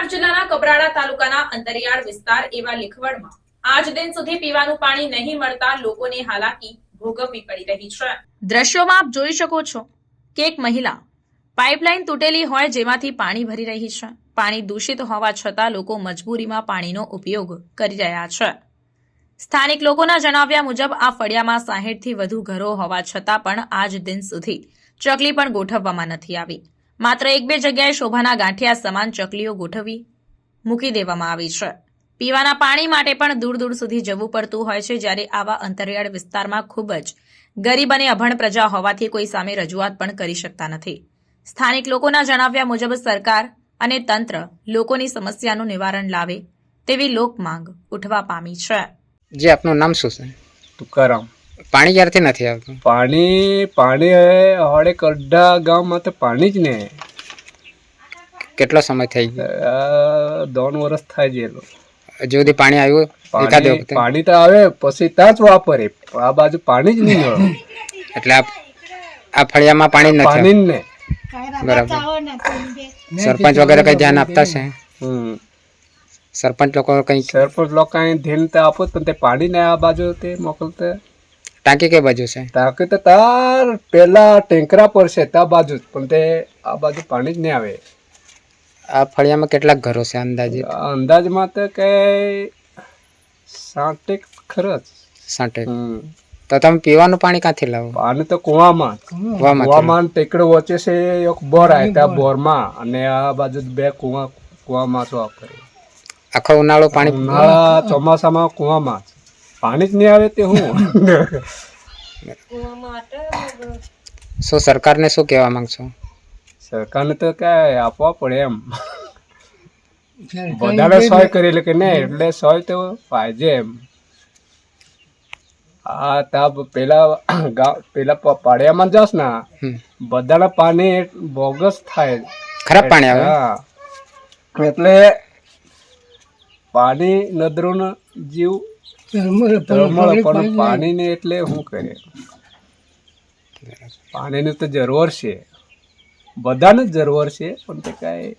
વલસાડ જિલ્લાના કપરાડા તાલુકાના અંતરિયાળ વિસ્તાર એવા લીખવડમાં આજ દિન સુધી પીવાનું પાણી નહીં મળતા લોકોને હાલાકી ભોગવવી પડી રહી છે. દ્રશ્યોમાં આપ જોઈ શકો છો કે એક મહિલા પાઇપલાઇન તૂટેલી હોય જેમાંથી પાણી ભરી રહી છે. પાણી દૂષિત હોવા છતાં લોકો મજબૂરીમાં પાણીનો ઉપયોગ કરી રહ્યા છે. સ્થાનિક લોકોના જણાવ્યા મુજબ આ ફળિયામાં સાહીઠથી વધુ ઘરો હોવા છતાં પણ આજ દિન સુધી ચકલી પણ ગોઠવવામાં નથી આવી. માત્ર એક બે જગ્યાએ શોભાના ગાંઠિયા સમાન ચકલીઓ ગોઠવી મૂકી દેવામાં આવી છે. પીવાના પાણી માટે પણ દૂર દૂર સુધી જવું પડતું હોય છે જ્યારે આવા અંતરિયાળ વિસ્તારમાં ખૂબ જ ગરીબ અને અભણ પ્રજા હોવાથી કોઈ સામે રજૂઆત પણ કરી શકતા નથી. સ્થાનિક લોકોના જણાવ્યા મુજબ સરકાર અને તંત્ર લોકોની સમસ્યાનું નિવારણ લાવે તેવી લોકમાંગ ઉઠવા પામી છે. જે આપનું નામ શું છે? તુકારામ. પાણી ક્યારથી નથી આવતું? પાણી પાણી હડે કડ્ડા ગામમાં તો પાણી જ ને. કેટલો સમય થઈ ગયો? દોન વર્ષ થાય ગયેલો હજુ સુધી પાણી આવ્યું એકાદ પાણી વખતે? પાણી તો આવે પછી ત્યાં જ વાપરે. આ બાજુ પાણી જ નહીં મળે. એટલે આ આ ફળિયામાં પાણી નથી પાણી જ ને બરાબર સરપંચ વગેરે કઈ ધ્યાન આપતા છે? હમ. સરપંચ લોકો કઈ સરપંચ લોકો કઈ ધ્યાન તો આપો જ પણ તે પાણી ને આ બાજુ તે મોકલતે ટાંકી કઈ બાજુ છે? ટાંકી તો તાર પેલા ટેંકરા પર છે ત્યાં બાજુ જ પણ તે આ બાજુ પાણી જ નહીં આવે. આ ફળિયામાં કેટલાક ઘરો છે અંદાજે અંદાજમાં તો કઈ સાઠેક ખરચ સાઠેક? હમ. તો તમે પીવાનું પાણી ક્યાંથી લાવો? પાણી તો કુવામાં. કુવામાં? ટેકડો વચ્ચે છે એક બોર આવે ત્યાં બોરમાં. અને આ બાજુ બે કુવા કુવામાં જ વાપરે. આખો ઉનાળો પાણી ઉનાળા ચોમાસામાં કુવામાં જ. પાણી જ નહીં આવે તે હું? શું સરકારને શું કહેવા માંગશો? સરકારને તો કાંઈ આપવા પડે એમ. વધારે સોય કરેલી કે નહીં એટલે સોય તો ફાયજે એમ. આ તાપ પેલા ગામ પેલા પાડિયામાં જાસ ને. બધાના પાણી બોગસ થાય. ખરાબ પાણી આવે? હા. એટલે પાણી નદરોનો જીવ પણ પાણીને એટલે શું કરે? પાણીની તો જરૂર છે. બધાને જ જરૂર છે પણ તે કાંઈ